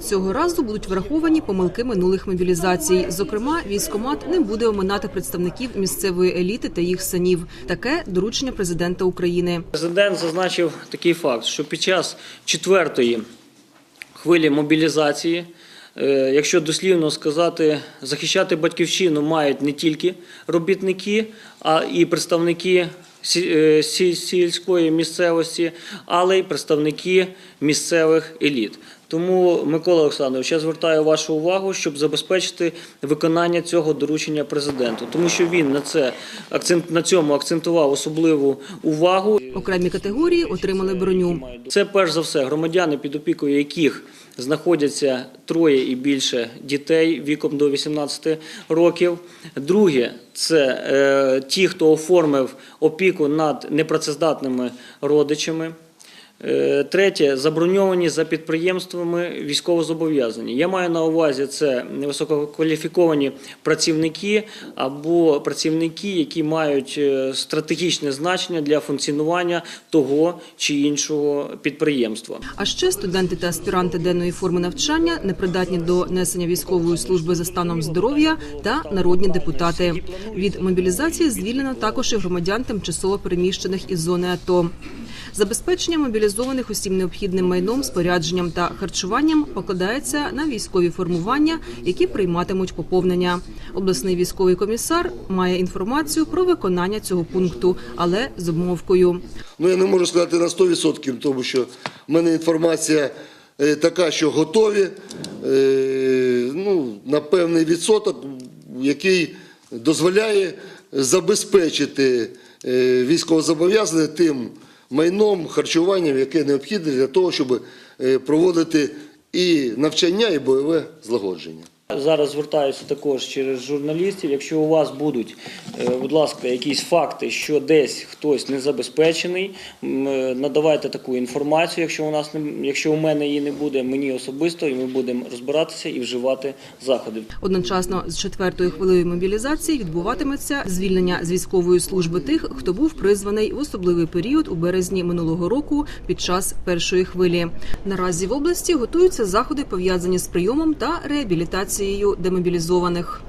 Цього разу будуть враховані помилки минулих мобілізацій. Зокрема, військомат не буде оминати представників місцевої еліти та їх синів. Таке доручення президента України. Президент зазначив такий факт, що під час четвертої хвилі мобілізації, е, якщо дослівно сказати, захищати батьківщину мають не тільки робітники, а і представники сільської місцевості, але й представники місцевих еліт. Тому, Микола Олександрович, я звертаю вашу увагу, щоб забезпечити виконання цього доручення президенту, тому що він на це акцент на цьому акцентував особливу увагу. Окремі категорії отримали броню. Це перш за все громадяни, під опікою яких знаходяться троє і більше дітей віком до 18 років. Друге це е, ті, хто оформив опіку над непрацездатними родичами. Е, Третє заброньовані за підприємствами військовозобов'язані. Я маю на увазі це висококваліфіковані працівники або працівники, які мають е, стратегічне значення для функціонування того чи іншого підприємства. А ще студенти та аспіранти денної форми навчання непридатні до несення військової служби за станом здоров'я та народні депутати. Від мобілізації звільнено також і громадян тимчасово переміщених із зони АТО. Забезпечення мобілізованих усім необхідним майном, спорядженням та харчуванням покладається на військові формування, які прийматимуть поповнення. Обласний військовий комісар має інформацію про виконання цього пункту, але з обмовкою. Ну, я не можу сказати на 100%, тому що в мене інформація е, така, що готові е, ну, на певний відсоток, який дозволяє забезпечити е, військовозобов'язаних тим майном, харчуванням, яке необхідне для того, щоб е, проводити і навчання, і бойове злагодження. Зараз звертаюся також через журналістів. Якщо у вас будуть, е, будь ласка, якісь факти, що десь хтось не забезпечений, е, надавайте таку інформацію. Якщо у нас не якщо у мене її не буде, мені особисто, і ми будемо розбиратися і вживати заходи. Одночасно з четвертою хвилею мобілізації відбуватиметься звільнення з військової служби тих, хто був призваний в особливий період у березні минулого року під час першої хвилі. Наразі в області готуються заходи пов'язані з прийомом та реабілітацією демобілізованих.